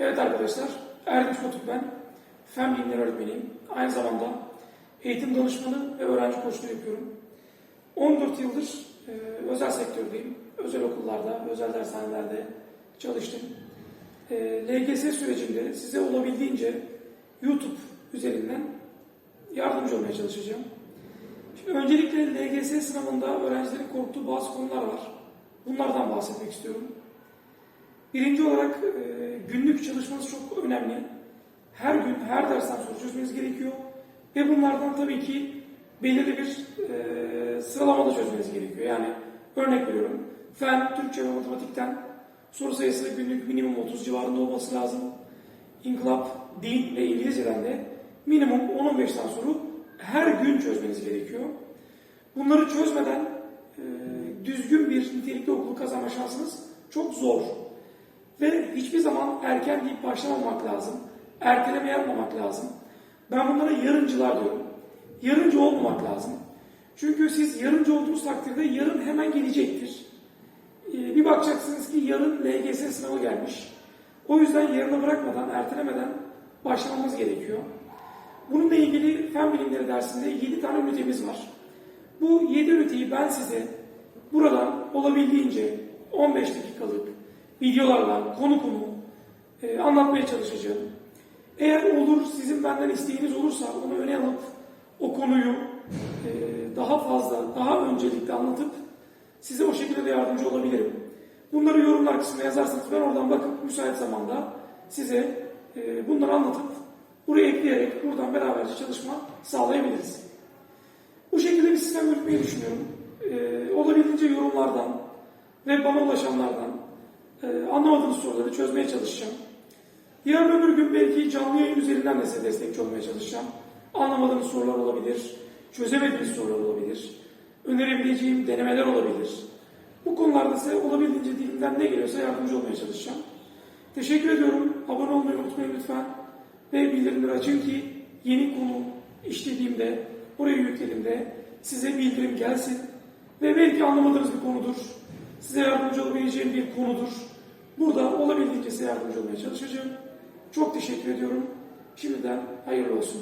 Evet arkadaşlar, Erdinç Batuk ben. Fen bilimleri öğretmeniyim. Aynı zamanda eğitim danışmanı ve öğrenci koçluğu yapıyorum. 14 yıldır e, özel sektördeyim. Özel okullarda, özel dershanelerde çalıştım. E, LGS sürecinde size olabildiğince YouTube üzerinden yardımcı olmaya çalışacağım. Şimdi öncelikle LGS sınavında öğrencilerin korktuğu bazı konular var. Bunlardan bahsetmek istiyorum. Birinci olarak e, günlük çalışmanız çok önemli. Her gün, her dersten soru çözmeniz gerekiyor. Ve bunlardan tabii ki belirli bir e, sıralamada çözmeniz gerekiyor. Yani örnek veriyorum. Fen, Türkçe ve matematikten soru sayısı günlük minimum 30 civarında olması lazım. İnkılap, din ve İngilizceden de minimum 10-15 tane soru her gün çözmeniz gerekiyor. Bunları çözmeden e, düzgün bir nitelikli okulu kazanma şansınız çok zor. Ve hiçbir zaman erken deyip başlamamak lazım. Erteleme yapmamak lazım. Ben bunlara yarıncılar diyorum. Yarıncı olmamak lazım. Çünkü siz yarıncı olduğunuz takdirde yarın hemen gelecektir. Ee, bir bakacaksınız ki yarın LGS sınavı gelmiş. O yüzden yarına bırakmadan, ertelemeden başlamamız gerekiyor. Bununla ilgili fen bilimleri dersinde 7 tane ünitemiz var. Bu 7 üniteyi ben size buradan olabildiğince 15 dakikalık videolarla konu konu e, anlatmaya çalışacağım. Eğer olur sizin benden isteğiniz olursa onu öne alıp o konuyu e, daha fazla, daha öncelikle anlatıp size o şekilde de yardımcı olabilirim. Bunları yorumlar kısmına yazarsanız ben oradan bakıp müsait zamanda size e, bunları anlatıp buraya ekleyerek buradan beraberce çalışma sağlayabiliriz. Bu şekilde bir sistem yürütmeyi düşünüyorum. E, olabildiğince yorumlardan ve bana ulaşanlardan e, anlamadığınız soruları çözmeye çalışacağım. Yarın öbür gün belki canlı yayın üzerinden de size destekçi olmaya çalışacağım. Anlamadığınız sorular olabilir, çözemediğiniz sorular olabilir, önerebileceğim denemeler olabilir. Bu konularda size olabildiğince dilimden ne geliyorsa yardımcı olmaya çalışacağım. Teşekkür ediyorum. Abone olmayı unutmayın lütfen. Ve bildirimleri açın ki yeni konu işlediğimde, oraya yüklediğimde size bildirim gelsin. Ve belki anlamadığınız bir konudur. Size yardımcı olabileceğim bir konudur. Burada olabildiğince size yardımcı olmaya çalışacağım. Çok teşekkür ediyorum. Şimdiden hayırlı olsun.